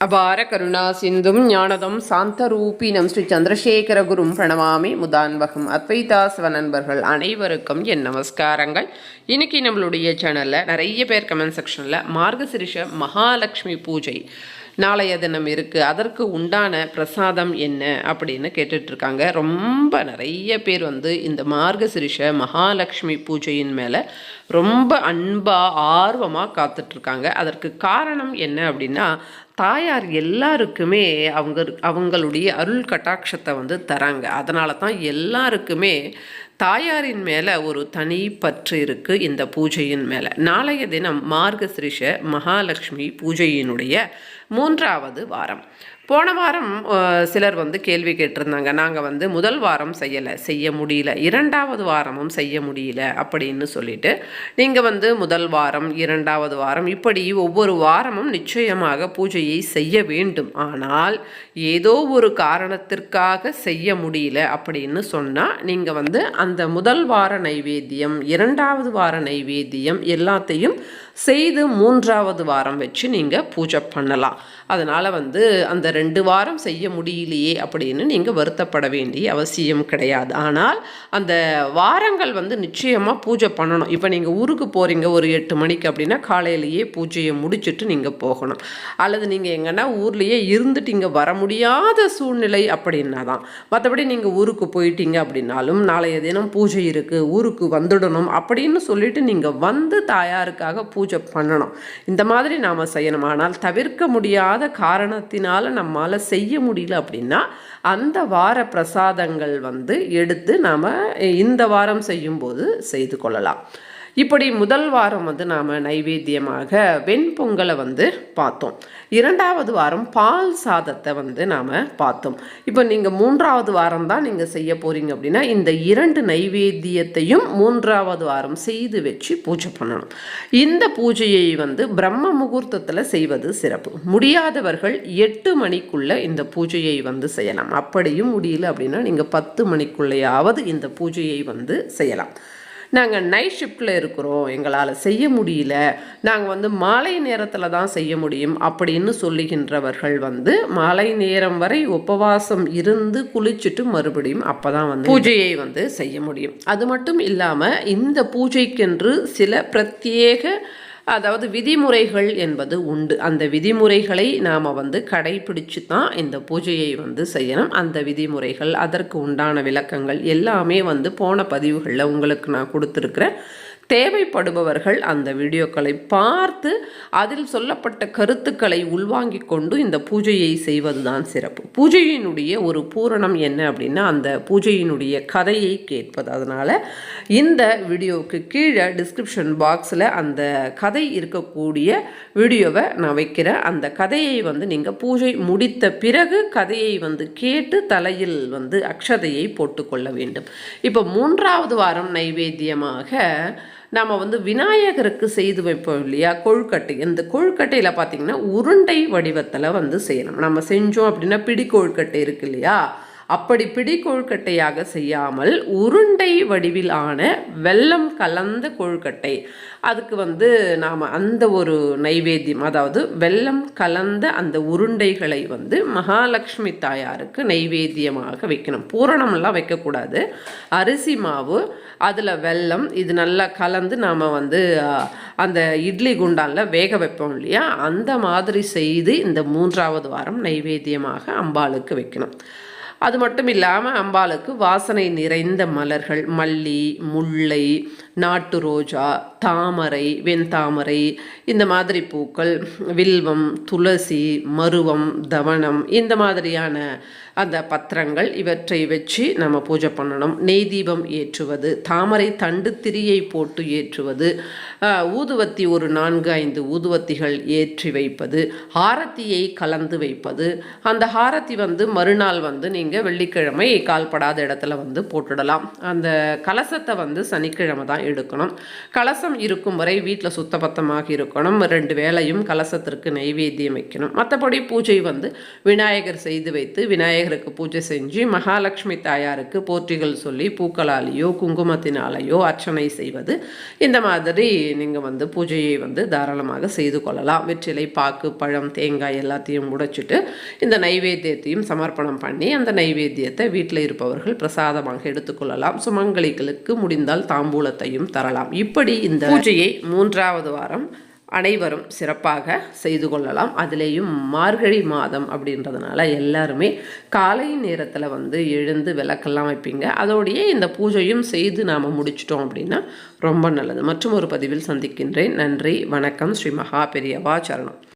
அபார கருணா சிந்தும் ஞானதம் சாந்தரூபினம் ஸ்ரீ சந்திரசேகர குரும் பிரணவாமி முதான்வகம். அத்வைதாசவ நண்பர்கள் அனைவருக்கும் என் நமஸ்காரங்கள். இன்னைக்கு நம்மளுடைய சேனலில் நிறைய பேர் கமெண்ட் செக்ஷனில் மார்கசிரிஷ மகாலட்சுமி பூஜை நாளைய தினம் இருக்குது அதற்கு உண்டான பிரசாதம் என்ன அப்படின்னு கேட்டுட்ருக்காங்க. ரொம்ப நிறைய பேர் வந்து இந்த மார்கசிரிஷ மகாலட்சுமி பூஜையின் மேலே ரொம்ப அன்பாக ஆர்வமாக காத்துட்ருக்காங்க. அதற்கு காரணம் என்ன அப்படின்னா தாயார் எல்லாருக்குமே அவங்க அவங்களுடைய அருள் கட்டாட்சத்தை வந்து தராங்க. அதனால தான் எல்லாருக்குமே தாயாரின் மேலே ஒரு தனி பற்று இருக்குது இந்த பூஜையின் மேலே. நாளைய தினம் மார்கசிரிஷ மகாலட்சுமி பூஜையினுடைய மூன்றாவது வாரம். போன வாரம் சிலர் வந்து கேள்வி கேட்டிருந்தாங்க. நாங்கள் வந்து முதல் வாரம் செய்யலை செய்ய முடியல இரண்டாவது வாரமும் செய்ய முடியல அப்படின்னு சொல்லிட்டு நீங்கள் வந்து முதல் வாரம் இரண்டாவது வாரம் இப்படி ஒவ்வொரு வாரமும் நிச்சயமாக பூஜையை செய்ய வேண்டும். ஆனால் ஏதோ ஒரு காரணத்திற்காக செய்ய முடியல அப்படின்னு சொன்னால் நீங்கள் வந்து அந்த முதல் வார நைவேத்தியம் இரண்டாவது வார நைவேத்தியம் எல்லாத்தையும் செய்து மூன்றாவது வாரம் வச்சு நீங்கள் பூஜை பண்ணலாம். அதனால் வந்து அந்த ரெண்டு வாரம் செய்ய முடியலையே அப்படின்னு நீங்கள் வருத்தப்பட வேண்டிய அவசியம் கிடையாது. ஆனால் அந்த வாரங்கள் வந்து நிச்சயமாக பூஜை பண்ணணும். இப்போ நீங்கள் ஊருக்கு போகிறீங்க ஒரு எட்டு மணிக்கு அப்படின்னா காலையிலேயே பூஜையை முடிச்சுட்டு நீங்கள் போகணும். அல்லது நீங்கள் எங்கன்னா ஊர்லேயே இருந்துட்டு இங்கே வர முடியாத சூழ்நிலை அப்படின்னா தான். மற்றபடி நீங்கள் ஊருக்கு போயிட்டீங்க அப்படின்னாலும் நாளைய தினம் பூஜை இருக்குது ஊருக்கு வந்துடணும் அப்படின்னு சொல்லிட்டு நீங்கள் வந்து தாயாருக்காக பூஜை பண்ணணும். இந்த மாதிரி நாம் செய்யணும். ஆனால் தவிர்க்க முடியாத காரணத்தினால நம்மால் செய்ய முடியல அப்படின்னா அந்த வார பிரசாதங்கள் வந்து எடுத்து நாம் இந்த வாரம் செய்யும்போது செய்து கொள்ளலாம். இப்படி முதல் வாரம் வந்து நாம் நைவேத்தியமாக வெண்பொங்கலை வந்து பார்த்தோம். இரண்டாவது வாரம் பால் சாதத்தை வந்து நாம் பார்த்தோம். இப்போ நீங்கள் மூன்றாவது வாரம் தான் நீங்கள் செய்ய போகிறீங்க அப்படின்னா இந்த இரண்டு நைவேத்தியத்தையும் மூன்றாவது வாரம் செய்து வச்சு பூஜை பண்ணணும். இந்த பூஜையை வந்து பிரம்ம முகூர்த்தத்தில் செய்வது சிறப்பு. முடியாதவர்கள் எட்டு மணிக்குள்ளே இந்த பூஜையை வந்து செய்யலாம். அப்படியும் முடியல அப்படின்னா நீங்கள் பத்து மணிக்குள்ளேயாவது இந்த பூஜையை வந்து செய்யலாம். நாங்கள் நைட் ஷிஃப்டில் இருக்கிறோம். எங்களால் செய்ய முடியல. நாங்கள் வந்து மாலை நேரத்தில் தான் செய்ய முடியும் அப்படின்னு சொல்லுகின்றவர்கள் வந்து மாலை நேரம் வரை உபவாசம் இருந்து குளிச்சுட்டு மறுபடியும் அப்போ தான் வந்து பூஜையை வந்து செய்ய முடியும். அது மட்டும் இல்லாமல் இந்த பூஜைக்கென்று சில பிரத்யேக அதாவது விதிமுறைகள் என்பது உண்டு. அந்த விதிமுறைகளை நாம் வந்து கடைபிடிச்சு தான் இந்த பூஜையை வந்து செய்யணும். அந்த விதிமுறைகள் அதற்கு உண்டான விளக்கங்கள் எல்லாமே வந்து போன பதிவுகளில் உங்களுக்கு நான் கொடுத்துருக்குறேன். தேவைப்படுபவர்கள் அந்த வீடியோக்களை பார்த்து அதில் சொல்லப்பட்ட கருத்துக்களை உள்வாங்கி கொண்டு இந்த பூஜையை செய்வதுதான் சிறப்பு. பூஜையினுடைய ஒரு பூரணம் என்ன அப்படின்னா அந்த பூஜையினுடைய கதையை கேட்பது. அதனால் இந்த வீடியோவுக்கு கீழே டிஸ்கிரிப்ஷன் பாக்ஸில் அந்த கதை இருக்கக்கூடிய வீடியோவை நான் வைக்கிறேன். அந்த கதையை வந்து நீங்கள் பூஜை முடித்த பிறகு கதையை வந்து கேட்டு தலையில் வந்து அக்ஷதையை போட்டுக்கொள்ள வேண்டும். இப்போ மூன்றாவது வாரம் நைவேத்தியமாக நாம் வந்து விநாயகருக்கு செய்து வைப்போம் இல்லையா? கொழுக்கட்டை. இந்த கொழுக்கட்டையில் பார்த்திங்கன்னா உருண்டை வடிவத்தில் வந்து செய்யணும். நம்ம செஞ்சோம் அப்படின்னா பிடி கொழுக்கட்டை இருக்கு இல்லையா? அப்படி பிடி கொழுக்கட்டையாக செய்யாமல் உருண்டை வடிவிலான வெள்ளம் வெல்லம் கலந்த கொழுக்கட்டை அதுக்கு வந்து நாம் அந்த ஒரு நைவேத்தியம் அதாவது வெல்லம் கலந்த அந்த உருண்டைகளை வந்து மகாலட்சுமி தாயாருக்கு நைவேத்தியமாக வைக்கணும். பூரணமெல்லாம் வைக்கக்கூடாது. அரிசி மாவு அதில் வெல்லம் இது நல்லா கலந்து நாம் வந்து அந்த இட்லி குண்டானில் வேக வைப்போம் இல்லையா? அந்த மாதிரி செய்து இந்த மூன்றாவது வாரம் நைவேத்தியமாக அம்பாளுக்கு வைக்கணும். அது மட்டும் இல்லாமல் அம்பாளுக்கு வாசனை நிறைந்த மலர்கள் மல்லி முல்லை நாட்டு ரோஜா தாமரை வெண்தாமரை இந்த மாதிரி பூக்கள் வில்வம் துளசி மருவம் தவனம் இந்த மாதிரியான அந்த பத்திரங்கள் இவற்றை வச்சு நம்ம பூஜை பண்ணணும். நெய் தீபம் ஏற்றுவது தாமரை தண்டு திரியை போட்டு ஏற்றுவது ஊதுவத்தி ஒரு நான்கு ஐந்து ஊதுவத்திகள் ஏற்றி வைப்பது ஆரத்தியை கலந்து வைப்பது. அந்த ஆரத்தி வந்து மறுநாள் வந்து நீங்கள் வெள்ளிக்கிழமை கால்படாத இடத்துல வந்து போட்டுடலாம். அந்த கலசத்தை வந்து சனிக்கிழமை தான் எடுக்கணும். கலசம் இருக்கும் வரை வீட்டில் சுத்தபத்தமாக இருக்கணும். ரெண்டு வேளையும் கலசத்திற்கு நைவேத்தியம் வைக்கணும். மற்றபடி பூஜை வந்து விநாயகர் செய்து வைத்து விநாயகருக்கு பூஜை செஞ்சு மகாலட்சுமி தாயாருக்கு போற்றிகள் சொல்லி பூக்களாலேயோ குங்குமத்தினாலேயோ அர்ச்சனை செய்வது. இந்த மாதிரி நீங்கள் வந்து பூஜையை வந்து தாராளமாக செய்து கொள்ளலாம். வெற்றிலை பாக்கு பழம் தேங்காய் எல்லாத்தையும் உடைச்சிட்டு இந்த நைவேத்தியத்தையும் சமர்ப்பணம் பண்ணி அந்த நைவேத்தியத்தை வீட்டில் இருப்பவர்கள் பிரசாதமாக எடுத்துக்கொள்ளலாம் சுமங்கலிகளுக்கு முடிந்தால் தாம்பூலத்தையும் தரலாம். இப்படி இந்த பூஜையை மூன்றாவது வாரம் அனைவரும் சிறப்பாக செய்து கொள்ளலாம். அதிலேயும் மார்கழி மாதம் அப்படின்றதுனால எல்லாருமே காலை நேரத்தில் வந்து எழுந்து விளக்கெல்லாம் வைப்பீங்க. அதோடையே இந்த பூஜையும் செய்து நாம் முடிச்சிட்டோம் அப்படின்னா ரொம்ப நல்லது. மற்றும் ஒரு பதிவில் சந்திக்கின்றேன். நன்றி வணக்கம். ஸ்ரீ மகா பெரியவா சரணம்.